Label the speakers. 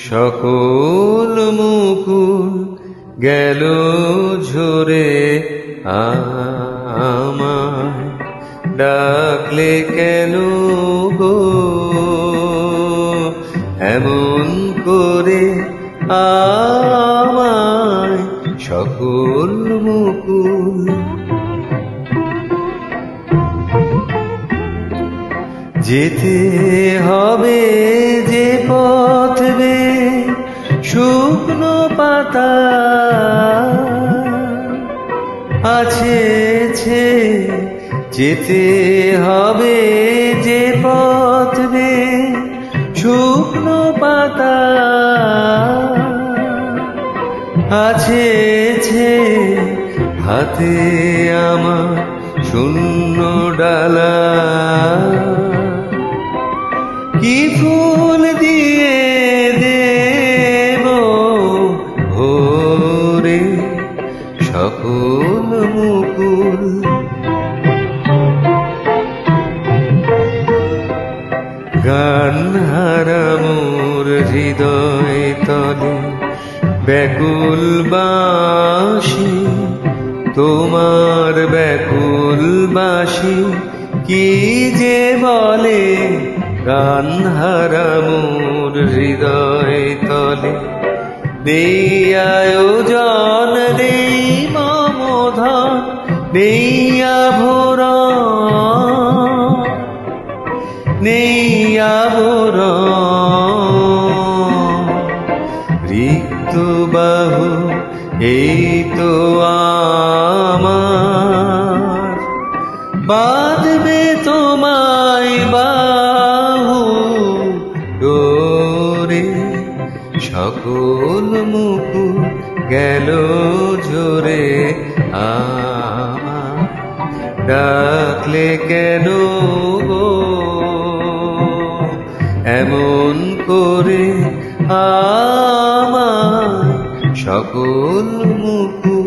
Speaker 1: সকল মুকুল গেল ঝরে আমায় ডাকলে কেন এমন করে আমায় সকল মুকুল যেতে হবে যে পথ বে শুকনো পাতা আছে যেতে হবে যে পথ বে শুকনো পাতা আছে হাতে আমার শূন্য ডালা কি ফুল দিয়ে দেব ভোরে সকল মুকুল? গান হারামোর হৃদয় তলে, ব্যাকুল বাসি, তোমার ব্যাকুল বাসি, কি যে বলে গান হারামোর হৃদয় তলে। নেই আয়োজন নেই মমধন নেই আভরণ নেই রিক্ত বাহু এই তো আমার মুকু গেল জোরে আমার। ডাকলে কেন এমন করে আমা সকল মুকুল